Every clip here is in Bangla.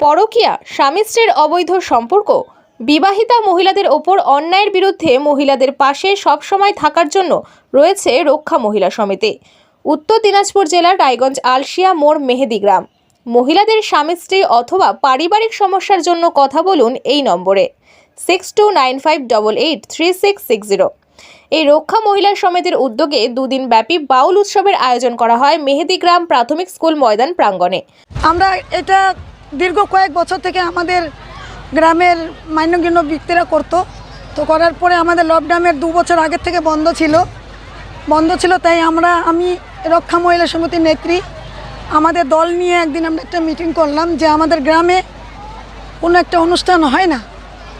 পরকীয়া, স্বামী স্ত্রীর অবৈধ সম্পর্ক, বিবাহিতা মহিলাদের ওপর অন্যায়ের বিরুদ্ধে মহিলাদের পাশে সবসময় থাকার জন্য রয়েছে রক্ষা মহিলা সমিতি। উত্তর দিনাজপুর জেলার রায়গঞ্জ আলশিয়া মোড় মেহেদি গ্রাম। মহিলাদের স্বামী স্ত্রী অথবা পারিবারিক সমস্যার জন্য কথা বলুন এই নম্বরে। Six two nine five double eight three six six zero এই রক্ষা মহিলা সমিতির উদ্যোগে দুদিন ব্যাপী বাউল উৎসবের আয়োজন করা হয় মেহেদি গ্রাম প্রাথমিক স্কুল ময়দান প্রাঙ্গণে। আমরা এটা দীর্ঘ কয়েক বছর থেকে আমাদের গ্রামের মান্যগণ্য ব্যক্তিরা করতো। তো করার পরে আমাদের লকডাউনের দু বছর আগের থেকে বন্ধ ছিল। বন্ধ ছিল তাই আমরা, আমি রক্ষা মহিলা সমিতির নেত্রী। আমাদের দল নিয়ে একদিন আমরা একটা মিটিং করলাম যে আমাদের গ্রামে কোনো একটা অনুষ্ঠান হয় না।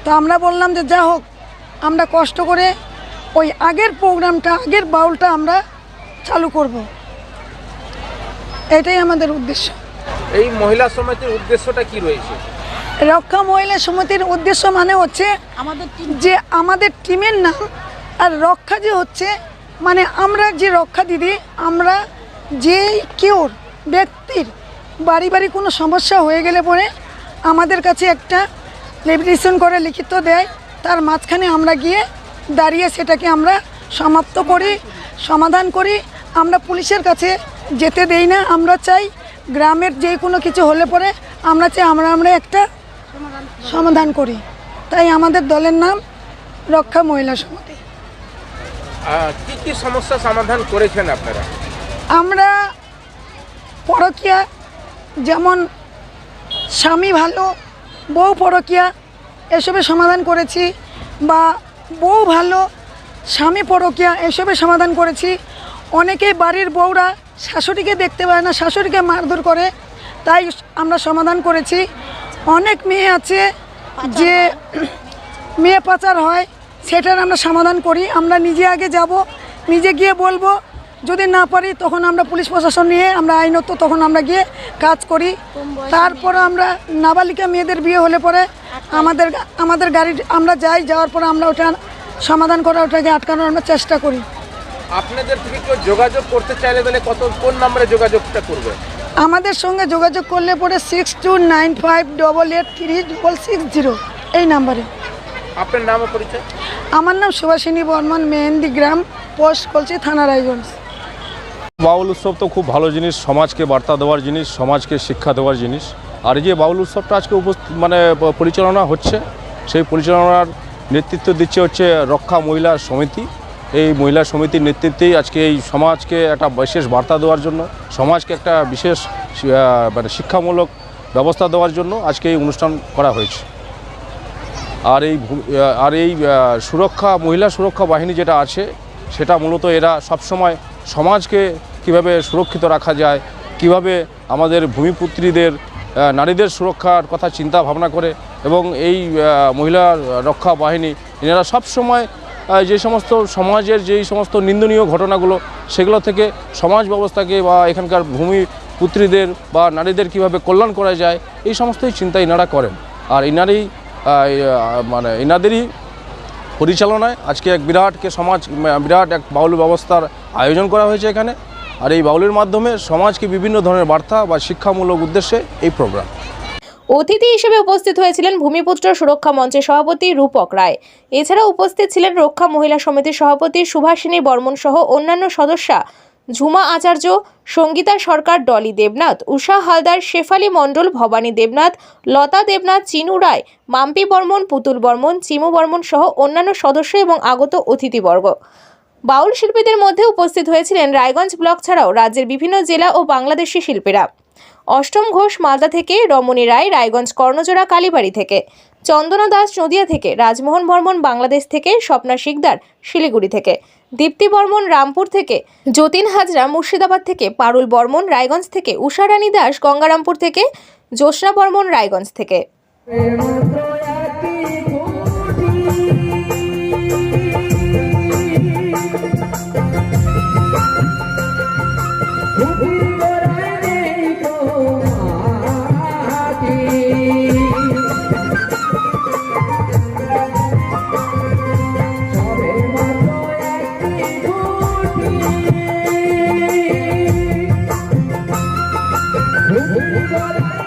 তো আমরা বললাম যে যা হোক, আমরা কষ্ট করে ওই আগের প্রোগ্রামটা আগের বাউলটা আমরা চালু করব। এটাই আমাদের উদ্দেশ্য। এই মহিলা সমিতির উদ্দেশ্যটা কি রয়েছে? রক্ষা মহিলা সমিতির উদ্দেশ্য মানে হচ্ছে আমাদের যে আমাদের টিমের নাম আর রক্ষা যে হচ্ছে মানে আমরা যে রক্ষা দিদি আমরা যে কেউর ব্যক্তির বাড়ি বাড়ি কোনো সমস্যা হয়ে গেলে পরে আমাদের কাছে একটা লেবিটেশন করে লিখিত দেয়। তার মাঝখানে আমরা গিয়ে দাঁড়িয়ে সেটাকে আমরা সমাপ্ত করি সমাধান করি। আমরা পুলিশের কাছে যেতে দেই না আমরা চাই গ্রামের যে কোনো কিছু হলে পরে আমরা চাই আমরা আমরা একটা সমাধান করি। তাই আমাদের দলের নাম রক্ষা মহিলা সমিতি। কি কি সমস্যা সমাধান করেছেন আপনারা? আমরা পরকিয়া যেমন স্বামী ভালো বউ পরকিয়া এসবের সমাধান করেছি বা বউ ভালো স্বামী পরকিয়া এসবের সমাধান করেছি। অনেকেই বাড়ির বউরা শাশুড়িকে দেখতে পায় না শাশুড়িকে মারধর করে। তাই আমরা সমাধান করেছি। অনেক মেয়ে আছে যে মেয়ে পাচার হয় সেটার আমরা সমাধান করি। আমরা নিজে আগে যাব নিজে গিয়ে বলব যদি না পারি তখন আমরা পুলিশ প্রশাসন নিয়ে আমরা আইনত তখন আমরা গিয়ে কাজ করি। তারপর আমরা নাবালিকা মেয়েদের বিয়ে হলে পরে আমাদের আমাদের গাড়ি আমরা যাই যাওয়ার পরে আমরা ওটা সমাধান করা ওটাকে আটকানোর আমরা চেষ্টা করি। আপনাদের থেকে কেউ যোগাযোগ করতে চাইলে তাহলে কত কোন নম্বরে যোগাযোগটা করবে? আমাদের সঙ্গে যোগাযোগ করলে পরে six two nine five double eight three double six zero এই নাম্বারে। আপনার নাম ও পরিচয়? আমার নাম সুভাষিনী বর্মন মেহেন্দি গ্রাম পোস্ট করছি থানা রায়গঞ্জ। বাউল উৎসব তো খুব ভালো জিনিস সমাজকে বার্তা দেওয়ার জিনিস সমাজকে শিক্ষা দেওয়ার জিনিস। আর এই যে বাউল উৎসবটা আজকে উপস্থিত মানে পরিচালনা হচ্ছে সেই পরিচালনার নেতৃত্ব দিচ্ছে হচ্ছে রক্ষা মহিলা সমিতি। এই মহিলা সমিতির নেতৃত্বেই আজকে এই সমাজকে একটা বিশেষ বার্তা দেওয়ার জন্য, সমাজকে একটা বিশেষ মানে শিক্ষামূলক ব্যবস্থা দেওয়ার জন্য আজকে এই অনুষ্ঠান করা হয়েছে। আর এই আর এই সুরক্ষা, মহিলা সুরক্ষা বাহিনী যেটা আছে, সেটা মূলত এরা সবসময় সমাজকে কীভাবে সুরক্ষিত রাখা যায়, কীভাবে আমাদের ভূমিপুত্রীদের নারীদের সুরক্ষার কথা চিন্তা ভাবনা করে, এবং এই মহিলা রক্ষা বাহিনী এনারা সবসময় যে সমস্ত সমাজের যেই সমস্ত নিন্দনীয় ঘটনাগুলো সেগুলো থেকে সমাজ ব্যবস্থাকে বা এখানকার ভূমি পুত্রীদের বা নারীদের কীভাবে কল্যাণ করা যায় এই সমস্তই চিন্তা এনারা করেন। আর আহ, মানে এনাদেরই পরিচালনায় আজকে এক বিরাটকে সমাজ বিরাট এক বাউল ব্যবস্থার আয়োজন করা হয়েছে এখানে। আর এই বাউলের মাধ্যমে সমাজকে বিভিন্ন ধরনের বার্তা বা শিক্ষামূলক উদ্দেশ্যে এই প্রোগ্রাম। অতিথি হিসেবে উপস্থিত হয়েছিলেন ভূমিপুত্র সুরক্ষা মঞ্চের সভাপতি রূপক রায়। এছাড়া উপস্থিত ছিলেন রক্ষা মহিলা সমিতির সভাপতি সুভাষিনী বর্মন সহ অন্যান্য সদস্যা ঝুমা আচার্য, সঙ্গীতা সরকার, ডলি দেবনাথ, উষা হালদার, শেফালি মণ্ডল, ভবানী দেবনাথ, লতা দেবনাথ, চিনু রায়, মাম্পি বর্মন, পুতুল বর্মন, চিমু বর্মন সহ অন্যান্য সদস্য এবং আগত অতিথিবর্গ। বাউল শিল্পীদের মধ্যে উপস্থিত হয়েছিলেন রায়গঞ্জ ব্লক ছাড়াও রাজ্যের বিভিন্ন জেলা ও বাংলাদেশি শিল্পীরা। অষ্টম ঘোষ মালদা থেকে, রমণী রায় রায়গঞ্জ কর্ণজোড়া কালীবাড়ি থেকে, চন্দনা দাস নদিয়া থেকে, রাজমোহন বর্মন বাংলাদেশ থেকে, স্বপ্না শিকদার শিলিগুড়ি থেকে, দীপ্তি বর্মন রামপুর থেকে, যতীন হাজরা মুর্শিদাবাদ থেকে, পারুল বর্মন রায়গঞ্জ থেকে উষারানী দাস গঙ্গারামপুর থেকে, জ্যোৎস্না বর্মন রায়গঞ্জ থেকে। Vambora!